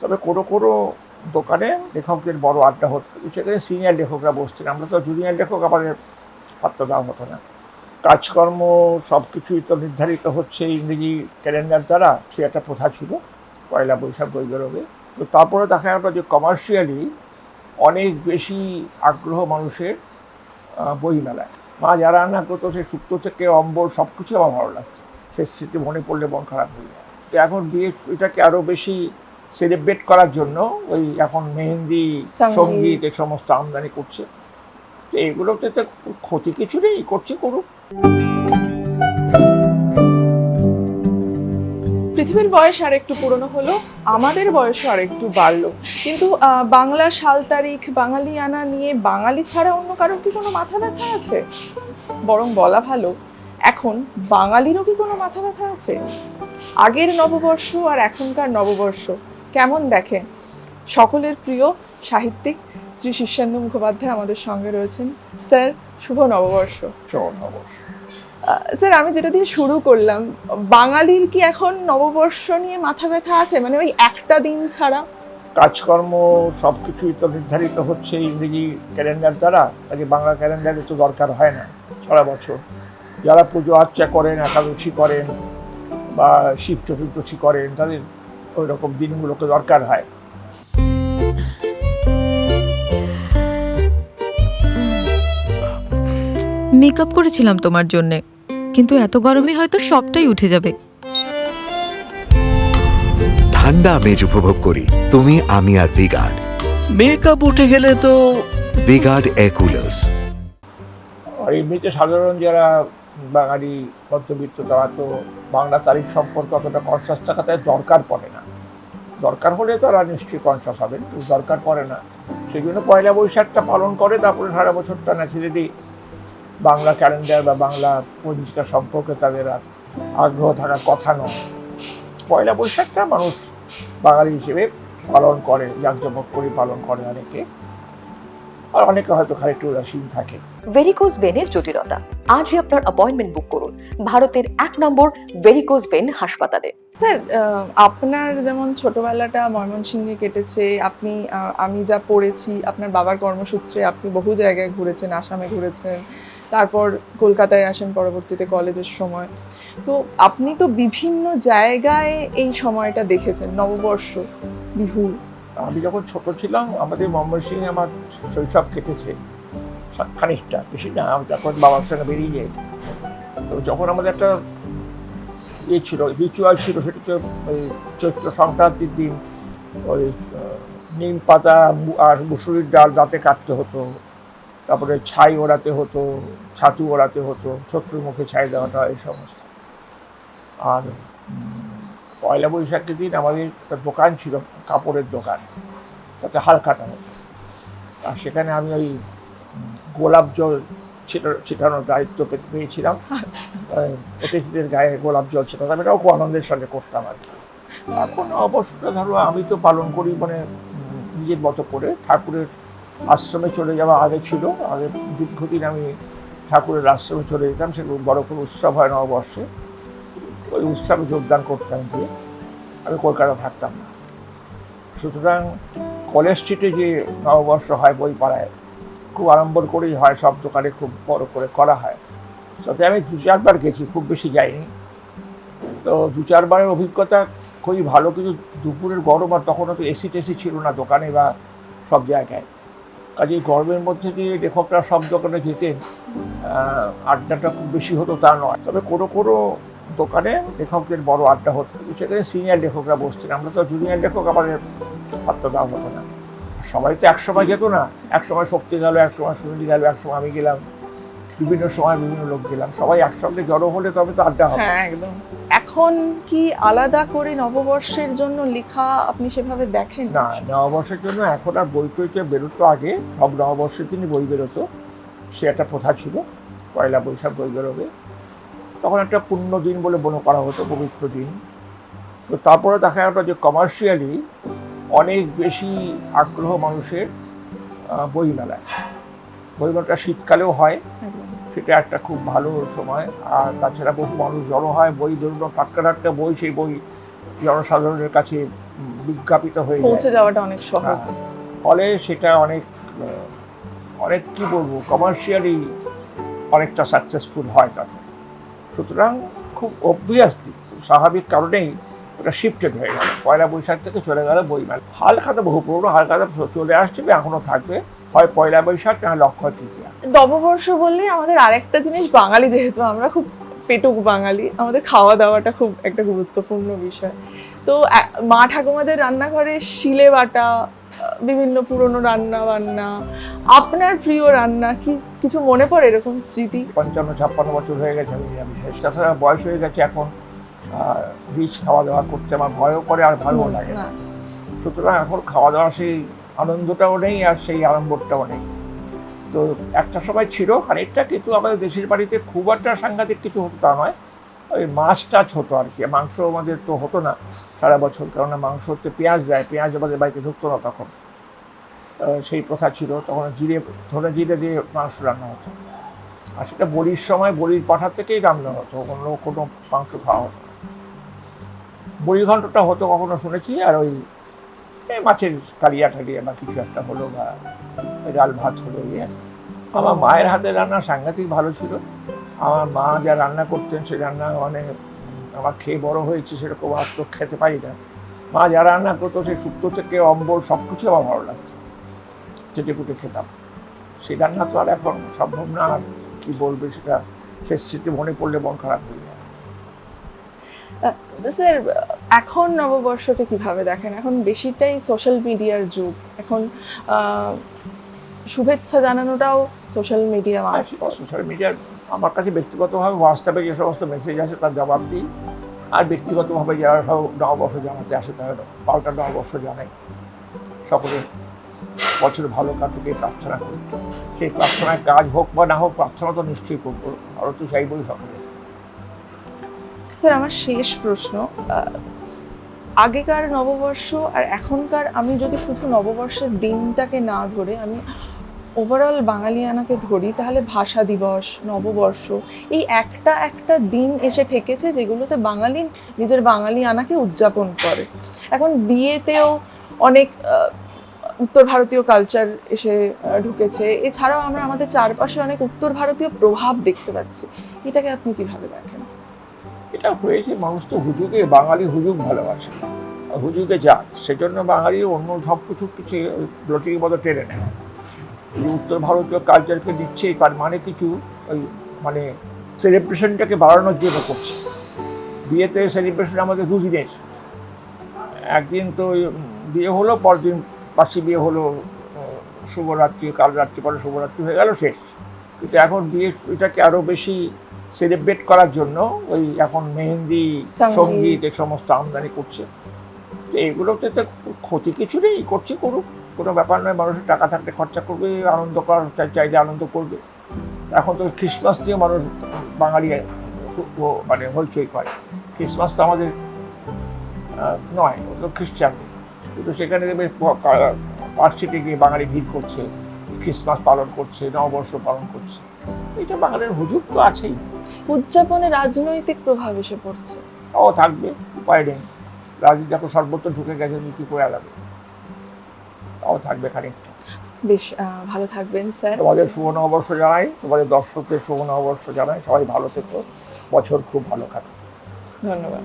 তবে কোনো কোনো দোকানে লেখকদের বড় আড্ডা হতো সেখানে সিনিয়র লেখকরা বসতেন। আমরা তো জুনিয়র লেখক, আমাদের পাত্র দেওয়া হতো না। কাজকর্ম সব কিছুই তো নির্ধারিত হচ্ছে ইংরেজি ক্যালেন্ডার দ্বারা, সে একটা প্রথা ছিল, পয়লা বৈশাখ বই বেরোবে তো তারপরে দেখা গেল যে কমার্শিয়ালি অনেক বেশি আগ্রহ মানুষের বই মেলায় মা যারা রান্না করতো, সে শুক্তো থেকে অম্বল সব কিছু আমার ভালো লাগতো। সে স্মৃতি মনে পড়লে মন খারাপ হয়ে যায়। তো এখন বিয়ে, এটাকে আরও বেশি সেলিব্রেট করার জন্য ওই এখন মেহেন্দি সংগীত। এই সমস্ত আমদানি করছে। তো এগুলোতে তো ক্ষতি কিছু নেই করছে করুক। পৃথিবীর বয়স আর একটু পুরনো হলো আমাদের বয়সও আর একটু বাড়লো। কিন্তু বাংলা সাল তারিখ বাঙালিয়ানা নিয়ে বাঙালি ছাড়া অন্য কারোর কি কোনো মাথা ব্যথা আছে? বরং বলা ভালো এখন বাঙালিরও কি কোনো মাথা ব্যথা আছে? আগের নববর্ষ আর এখনকার নববর্ষ। কেমন দেখেন সকলের প্রিয় সাহিত্যিক শ্রী শীর্ষেন্দু মুখোপাধ্যায় আমাদের সঙ্গে রয়েছেন। স্যার শুভ নববর্ষ। অবশ্য আহ, স্যার আমি যেটা দিয়ে শুরু করলাম বাঙালির কি এখন নববর্ষ নিয়ে মাথা ব্যথা আছে? মানে ওই একটা দিন ছাড়া? কাজকর্ম সব কিছুই তো নির্ধারিত হচ্ছে ইংরেজি ক্যালেন্ডার দ্বারা। কাজে বাংলা ক্যালেন্ডারে তো দরকার হয় না সারা বছর। যারা পুজো আর্চা করেন একাদশী করেন বা শিব চতুর্দশী করেন তাদের ওই রকম দিনগুলোকে দরকার হয়। মেকআপ করেছিলাম তোমার জন্যে কিন্তু এত গরমে হয়তো সবটাই উঠে যাবে। ঠান্ডা আমেজ উপভোগ করি তুমি আমি আর ভিগার্ড মেকআপ উঠে গেলে তো ভিগার্ড এয়ার কুলার্স আর এমনিতে সাধারণ যারা বাঙালি মধ্যবিত্ত তারা তো বাংলা তারিখ সম্পর্কে অতটা কনসাস থাকা তাদের দরকার পড়ে না। দরকার হলে তারা নিশ্চয়ই কনসাস হবেন, কিন্তু দরকার পড়ে না। সেই জন্য পয়লা বৈশাখটা পালন করে, তারপরে সারা বছরটা ন্যাচারালি বাংলা ক্যালেন্ডার বা বাংলা পঞ্জিকা সম্পর্কে তাদের আর আগ্রহ থাকার কথা নয়। পয়লা বৈশাখটা মানুষ বাঙালি হিসেবে পালন করে, জাঁকজমক করে পালন করে অনেকে। আর অনেকে হয়তো খানিকটা উদাসীন থাকে। ভেরিকোজ ভেনের জটিলতা। আজই আপনার অ্যাপয়েন্টমেন্ট বুক করুন। ভারতের এক নম্বর ভেরিকোজ ভেন হাসপাতালে। স্যার আপনার যেমন ছোটবেলাটা ময়মনসিংহে কেটেছে আপনি আমি যা পড়েছি আপনার বাবার কর্মসূত্রে আপনি বহু জায়গায় ঘুরেছেন আসামে ঘুরেছেন তারপর কলকাতায় আসেন পরবর্তীতে কলেজের সময়। তো আপনি তো বিভিন্ন জায়গায় এই সময়টা দেখেছেন নববর্ষ বিহু। আমি যখন ছোট ছিলাম আমাদের ময়মনসিংহে আমার শৈশব কেটেছে। খানিকটা, বেশি না, আমি বাবার সঙ্গে বেরিয়ে যাই, তো যখন আমাদের একটা ইয়ে ছিল রিচুয়াল ছিল, সেটা হচ্ছে ওই চৈত্র সংক্রান্তির দিন, ওই নিম পাতা আর মুসুরির ডাল দাঁতে কাটতে হতো, তারপরে ছাই ওড়াতে হতো, ছাতু ওড়াতে হতো, শত্রুর মুখে ছাই দেওয়াটা, এই সমস্ত। আর পয়লা বৈশাখের দিন আমাদের একটা দোকান ছিল, কাপড়ের দোকান, তাতে হাল কাটা হতো। আর সেখানে আমি ওই গোলাপ জল ছিটা- ছিটানোর দায়িত্ব পেয়েছিলাম। অতিথিদের গায়ে গোলাপ জল ছিটাতাম। এটাও খুব আনন্দের সঙ্গে করতাম আর কি। এখন অবশ্যটা ধরো আমি তো পালন করি মানে নিজের মতো করে। ঠাকুরের আশ্রমে চলে যাওয়া আগে ছিল। আগে দীর্ঘদিন আমি ঠাকুরের আশ্রমে চলে যেতাম। সেগুলো বড় কোনো উৎসব হয় নববর্ষে ওই উৎসবে যোগদান করতাম গিয়ে। আমি কলকাতা থাকতাম না। সুতরাং কলেজ স্ট্রিটে যে নববর্ষ হয় বই পাড়ায় খুব আড়ম্বর করেই হয়, সব দোকানে খুব বড় করে করা হয়। তাতে আমি দু চারবার গেছি, খুব বেশি যাইনি। তো দু চারবারের অভিজ্ঞতা খুবই ভালো, কিন্তু দুপুরের গরম আর তখন তো এসি টেসি ছিল না দোকানে বা সব জায়গায়। কাজে গরমের মধ্যে দিয়ে লেখকরা সব দোকানে যেতেন আড্ডাটা খুব বেশি হতো তা নয়। তবে কোনো কোনো দোকানে লেখকদের বড় আড্ডা হতো, সেখানে সিনিয়র লেখকরা বসতেন। আমরা তো জুনিয়র লেখক, আমাদের পাত্র দেওয়া হতো না। সবাই তো একসময় যেত না। একসময় শক্তি গেল একসময় সুনীল গেল একসময় আমি গেলাম। বিভিন্ন সময় বিভিন্ন লোক গেলাম। সবাই একসঙ্গে জড়ো হলে তবে তো আড্ডা হবে। হ্যাঁ একদম। এখন কি আলাদা করে নববর্ষের জন্য লেখা আপনি সেভাবে দেখেন? না নববর্ষের জন্য এখন আর বই টইতে বেরোতো আগে। সব নববর্ষের দিনই বই বেরোতো। সে একটা প্রথা ছিল পয়লা বৈশাখ বই বেরোবে। তখন একটা পুণ্য দিন বলে মনে করা হতো পবিত্র দিন। তো তারপরে দেখা গেল যে কমার্শিয়ালি অনেক বেশি আগ্রহ মানুষের আহ, বই মেলায় বই মেলাটা শীতকালেও হয় সেটা একটা খুব ভালো সময়। আর তাছাড়া বহু মানুষ জড়ো হয় বই ধরুন টাটকা টাটকা বই সেই বই জনসাধারণের কাছে বিজ্ঞাপিত হয়ে পৌঁছে যাওয়াটা অনেক সহজ। হ্যাঁ। ফলে সেটা অনেক অনেক কি বলব কমার্শিয়ালি অনেকটা সাকসেসফুল হয় তাতে। সুতরাং খুব অবভিয়াসলি স্বাভাবিক কারণেই ওটা শিফটেড হয়ে গেল। পয়লা বৈশাখ থেকে চলে গেল বইমেলা হালখাতা বহু পুরনো হালখাতা চলে আসছে এখনও থাকবে। হয় পয়লা বৈশাখ না লক্ষ্য তৃতীয়া। নববর্ষ বললেই আমাদের আরেকটা জিনিস বাঙালি যেহেতু আমরা খুব পেটুক বাঙালি আমাদের খাওয়া দাওয়াটা খুব একটা গুরুত্বপূর্ণ বিষয়। তো মা ঠাকুমাদের রান্নাঘরে শিলে বাটা বিভিন্ন পুরনো রান্না বান্না আপনার প্রিয় রান্না কি কিছু মনে পড়ে এরকম স্মৃতি? পঞ্চান্ন ছাপ্পান্ন বছর হয়ে গেছে আমি তাছাড়া বয়স হয়ে গেছে এখন রিচ খাওয়া দাওয়া করতে আমার ভয়ও করে আর ভালোও লাগে না। সুতরাং এখন খাওয়া দাওয়া সেই আনন্দটাও নেই আর সেই আড়ম্বরটাও নেই। তো একটা সময় ছিল খানিকটা কিন্তু আমাদের দেশের বাড়িতে খুব একটা সাংঘাতিক কিছু হতো তা নয়। ওই মাছ টাছ হতো আর কি মাংস আমাদের তো হতো না সারা বছর কারণ মাংস হচ্ছে পেঁয়াজ দেয় পেঁয়াজ আমাদের বাড়িতে ঢুকতো না তখন। সেই প্রথা ছিল তখন জিরে ধরে জিরে দিয়ে মাংস রান্না হতো। আর সেটা বলির সময় বলির পাঠা থেকেই রান্না হতো অন্য কোনো মাংস খাওয়া হতো না হতো কখনো শুনেছি আর ওই মাছের কালিয়া টালিয়া বা কিছু একটা হলো বা ডাল ভাত হলো ইয়ে আমার মায়ের হাতে রান্না সাংঘাতিক ভালো ছিল। আমার মা যা রান্না করতেন সে রান্না মানে আমার খেয়ে বড় হয়েছে সেরকম আর তো খেতে পারি না। মা যা রান্না করতো সে শুক্তো থেকে অম্বল সব কিছু আমার ভালো লাগতো চেটে পুটে খেতাম। সেই রান্না তো আর এখন সম্ভব না আর কি বলবে সেটা? সে স্মৃতি মনে পড়লে মন খারাপ হয়ে যায়। স্যার এখন নববর্ষকে কীভাবে দেখেন? এখন বেশিটাই সোশ্যাল মিডিয়ার যুগ। এখন শুভেচ্ছা জানানোটাও সোশ্যাল মিডিয়া সোশ্যাল মিডিয়ার আমার কাছে ব্যক্তিগতভাবে হোয়াটসঅ্যাপে যে সমস্ত মেসেজ আসে তার জবাব দিই। আর ব্যক্তিগতভাবে যারা সব নববর্ষ জানাতে আসে তারা পাল্টা নববর্ষ জানাই সকলে বছর ভালো কাটুক প্রার্থনা করি। সেই প্রার্থনায় কাজ হোক বা না হোক প্রার্থনা তো নিশ্চয়ই করব। আরও তো চাইবই সকলে। স্যার আমার শেষ প্রশ্ন আগেকার নববর্ষ আর এখনকার আমি যদি শুধু নববর্ষের দিনটাকে না ধরে আমি ওভারঅল বাঙালিয়ানাকে ধরি, তাহলে ভাষা দিবস, নববর্ষ, এই একটা একটা দিন এসে ঠেকেছে যেগুলোতে বাঙালি নিজের বাঙালিয়ানাকে উদযাপন করে। এখন বিয়েতেও অনেক উত্তর ভারতীয় কালচার এসে ঢুকেছে। এছাড়াও আমরা আমাদের চারপাশে অনেক উত্তর ভারতীয় প্রভাব দেখতে পাচ্ছি। এটাকে আপনি কীভাবে দেখেন? এটা হয়েছে, মানুষ তো হুজুগে বাঙালি হুজুগ ভালোবাসে। হুজুগে জাত সেজন্য বাঙালি অন্য সব কিছু কিছু লটির মতো টেনে নেয়। উত্তর ভারতীয় কালচারকে দিচ্ছে, তার মানে কিছু, ওই মানে সেলিব্রেশনটাকে বাড়ানোর জন্য করছে। বিয়েতে সেলিব্রেশন আমাদের দুদিনের একদিন তো বিয়ে হলো, পরদিন পাশে বিয়ে হলো শুভরাত্রি, কাল রাত্রি পরে শুভরাত্রি হয়ে গেল, শেষ। কিন্তু এখন বিয়ে, এটাকে আরও বেশি সেলিব্রেট করার জন্য ওই এখন মেহেন্দি সংগীত। এই সমস্ত আমদানি করছে। তো এগুলোতে তো ক্ষতি কিছু নেই করছে করুক কোনো ব্যাপার নয় মানুষের টাকা থাকলে খরচা করবে আনন্দ করার চাইলে আনন্দ করবে। এখন তো খ্রিসমাস দিয়ে মানুষ বাঙালি মানে হইচই করে। খ্রিসমাস তো আমাদের নয় ও তো খ্রিস্টান কিন্তু সেখানে পার্কশিটে গিয়ে বাঙালি ভিড় করছে খ্রিসমাস পালন করছে নববর্ষ পালন করছে। এটা বাঙালির হুজুগ তো আছেই। উদযাপনে রাজনৈতিক প্রভাব এসে পড়ছে। ও থাকবে উপায় নেই। রাজনীতি এখন সর্বত্র ঢুকে গেছে কি করে আলাদা তাও থাকবে খানিকটা। বেশ ভালো থাকবেন স্যার। তোমাদের শুভ নববর্ষ জানাই তোমাদের দর্শকদের শুভ নববর্ষ জানাই। সবাই ভালো থেকো। বছর খুব ভালো কাটুক। ধন্যবাদ।